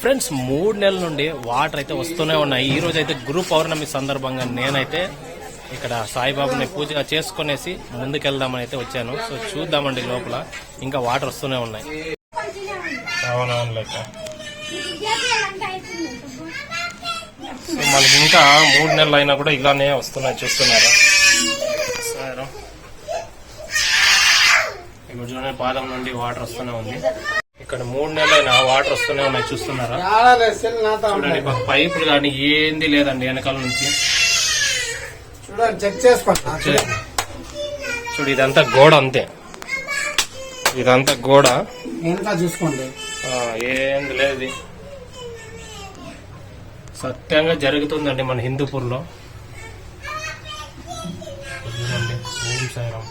Friends మూడు నెలల నుండి వాటర్ అయితే వస్తూనే ఉన్నాయి. ఈ రోజు అయితే గురు పౌర్ణమి సందర్భంగా నేనైతే ఇక్కడ సాయిబాబుని పూజ చేసుకునేసి ముందుకెళ్దామని అయితే వచ్చాను. సో చూద్దామండి లోపల. ఇంకా వాటర్ వస్తూనే ఉన్నాయి. అవునవును లెక్క సో మనకి ఇంకా మూడు నెలలు అయినా కూడా ఇలానే వస్తున్నాయి చూస్తున్నారా? సరే ఇప్పుడు చూడండి పాదం నుండి వాటర్ వస్తూనే ఉంది. ఇక్కడ మూడు నెలలైనా వాటర్ వస్తూనే ఉన్నాయి చూస్తున్నారా? చూడండి పైపులు కానీ ఏంది లేదండి వెనకాల నుంచి. చూడండి చెక్ చేసుకోండి. చూడు ఇదంతా గోడ అంతే. ఇదంతా గోడ. వెనక చూసుకోండి. ఏంది లేదు. సత్యంగా జరుగుతుందండి మన హిందూపూర్లో. చూడండి ఓం సాయిరామ్.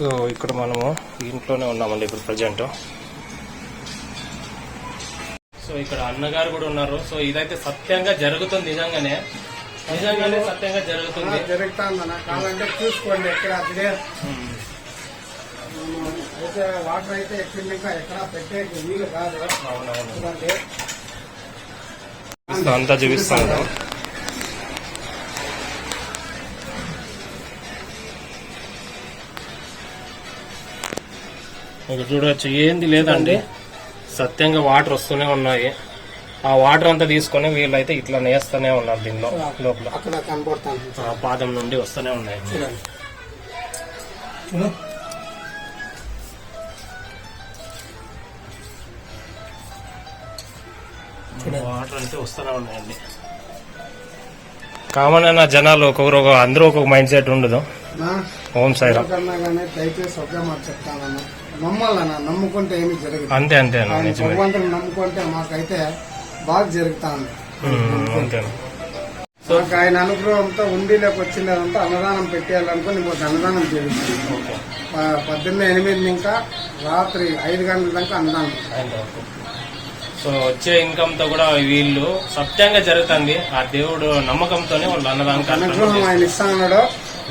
సో ఇక్కడ మనము ఇంట్లోనే ఉన్నామండి ఇప్పుడు ప్రజెంట్. సో ఇక్కడ అన్నగారు కూడా ఉన్నారు. సో ఇదైతే సత్యంగా జరుగుతుంది నిజంగానే. నిజంగానే సత్యంగా జరుగుతుంది. కావాలంటే చూసుకోండి ఎక్కడ. అయితే వాటర్ అయితే ఎక్కడ ఎక్కడ పెట్టే వీలు కాదు. అవునవును. అంతా చూపిస్తాను ఇక్కడ చూడవచ్చు ఏంది లేదండి. సత్యంగా వాటర్ వస్తూనే ఉన్నాయి. ఆ వాటర్ అంతా తీసుకొని వీళ్ళైతే ఇట్లా నేస్తూనే ఉన్నారు దీనిలో లోపల. ఆ పాదం నుండి వస్తూనే ఉన్నాయి. వాటర్ అయితే వస్తూనే ఉన్నాయండి. కామన్ అయిన జనాలు ఒక్కొక్కరు ఒక అందరూ ఒక్కొక్క మైండ్ సెట్ ఉండదు ఓం సాయిరామ్. దయచేసి ఒకే మాట చెప్తానన్న. నమ్మాలన్న నమ్ముకుంటే ఏమి జరగదు. అంతే అంతే భగవంతుని నమ్ముకుంటే మాకైతే బాగా జరుగుతా ఉంది ఉమ్, అంతేనా మాకు ఆయన అనుగ్రహంతో ఉండిలోకి వచ్చిందంతా అన్నదానం పెట్టేయాలనుకుని మాకు అన్నదానం చేయించింది ఓకే. ప- పొద్దున్నే ఎనిమిది ఇంకా రాత్రి ఐదు గంటల దాకా అన్నదానం. సో వచ్చే ఇన్కమ్తో కూడా వీళ్ళు సత్యంగా జరుగుతుంది. ఆ దేవుడు నమ్మకంతోనే వాళ్ళు అన్నదానం అనుగ్రహం ఆయన ఇస్తా ఉన్నాడు.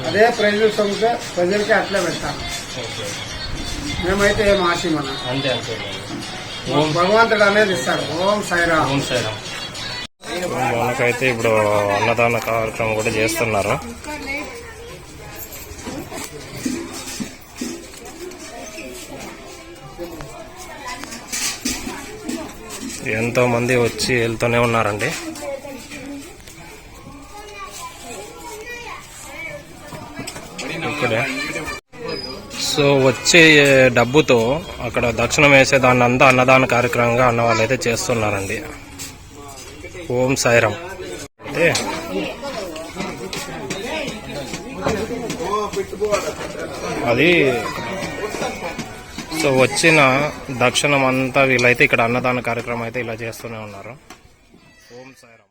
అదే ప్రజలు సొమ్మితే ప్రజలకి అట్లే పెడతాను. ఓకే. మేమైతే ఏం ఆశిమన్నా అంతే అంతే. ఓం భగవంతుడు అనేది ఇస్తాడు. ఓం సాయిరామ్. ఓం సాయిరామ్. మనకైతే ఇప్పుడు అన్నదాన కార్యక్రమం కూడా చేస్తున్నారు. ఎంతో మంది వచ్చి వెళ్తూనే ఉన్నారండి. ఇక్కడే సో వచ్చే డబ్బుతో అక్కడ దక్షిణం వేసే దాన్ని అంతా అన్నదాన కార్యక్రమంగా అన్న వాళ్ళు అయితే చేస్తున్నారండి. ఓం సాయిరామ్. అయితే అది సో వచ్చిన దక్షిణం అంతా వీళ్ళైతే ఇక్కడ అన్నదాన కార్యక్రమం అయితే ఇలా చేస్తూనే ఉన్నారు. ఓం సాయిరామ్.